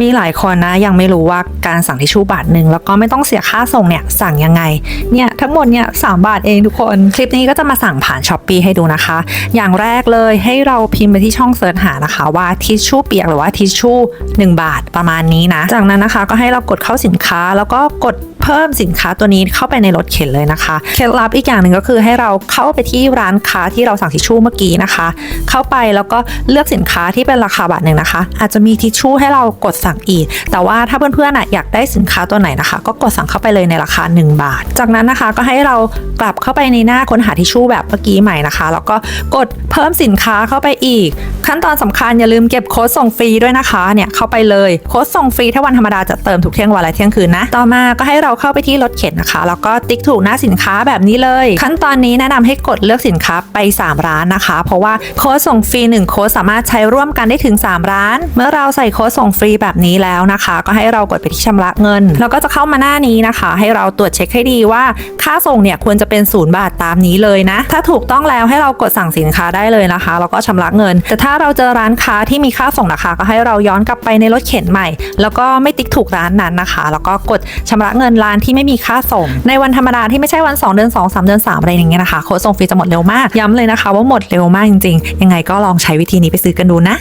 มีหลายคนนะยังไม่รู้ว่าการสั่งทิชชู่บาทหนึ่งแล้วก็ไม่ต้องเสียค่าส่งเนี่ยสั่งยังไงเนี่ยทั้งหมดเนี่ยสบาทเองทุกคนคลิปนี้ก็จะมาสั่งผ่านช้อปปีให้ดูนะคะ อย่างแรกเลยให้เราพิมพ์ไปที่ช่องเสิร์ชหานะคะว่าทิชชู่เปียกหรือว่าทิชชู่1 บาทประมาณนี้นะ จากนั้นนะคะก็ให้เรากดเข้าสินค้าแล้วก็กด เพิ่มสินค้าตัวนี้เข้าไปในรถเข็นเลยนะคะเคล็ดลับอีกอย่างหนึ่งก็คือให้เราเข้าไปที่ร้านค้าที่เราสั่งทิชชู่เมื่อกี้นะคะ เข้าไปแล้วก็เลือกสินค้าที่เป็นราคาบาทหนึ่งนะคะ อาจจะมีทิชชู่ให้เรากดสั่งอีก แต่ว่าถ้าเพื่อนๆอยากได้สินค้าตัวไหนนะคะ ก็กดสั่งเข้าไปเลยในราคา 1 บาท จากนั้นนะคะก็ให้เรากลับเข้าไปในหน้าค้นหาทิชชู่แบบเมื่อกี้ใหม่นะคะ แล้วก็กดเพิ่มสินค้าเข้าไปอีก ขั้นตอนสำคัญอย่าลืมเก็บโค้ดส่งฟรีด้วยนะคะเนี่ยเข้าไปเลยโค้ดส่งฟรีถ้าวันธรรมดาจะเติมทุกเที่ยงวันและเที่ยงคืนนะต่อมาก็ให้เราเข้าไปที่รถเข็นนะคะ แล้วก็ติ๊กถูกหน้าสินค้าแบบนี้เลย ขั้นตอนนี้แนะนำให้กดเลือกสินค้าไป 3 ร้านนะคะ เพราะว่าโค้ดส่งฟรี1โค้ดสามารถใช้ร่วมกันได้ถึง 3 ร้าน เมื่อเราใส่โค้ดส่งฟรีแบบนี้แล้วนะคะ ก็ให้เรากดไปที่ชำระเงิน แล้วก็จะเข้ามาหน้านี้นะคะ ให้เราตรวจเช็คให้ดีว่า ค่าส่งเนี่ยควรจะเป็นศูนย์บาทตามนี้เลยนะ ถ้าถูกต้องแล้วให้เรากดสั่งสินค้าได้เลยนะคะ แล้วก็ชำระเงิน แต่ถ้าเราเจอร้านค้าที่มีค่าส่งนะคะก็ให้เราย้อนกลับไปในรถเข็นใหม่ แล้วก็ไม่ติ๊กถูกร้านนั้นนะคะ แล้วก็กดชำระเงินร้านที่ไม่มีค่าส่ง ในวันธรรมดาที่ไม่ใช่วัน 2 เดือน 2 3 เดือน 3 อะไรอย่างเงี้ยนะคะโค้ดส่งฟรีจะหมดเร็วมาก ย้ำเลยนะคะว่าหมดเร็วมากจริงๆ ยังไงก็ลองใช้วิธีนี้ไปซื้อกันดูนะ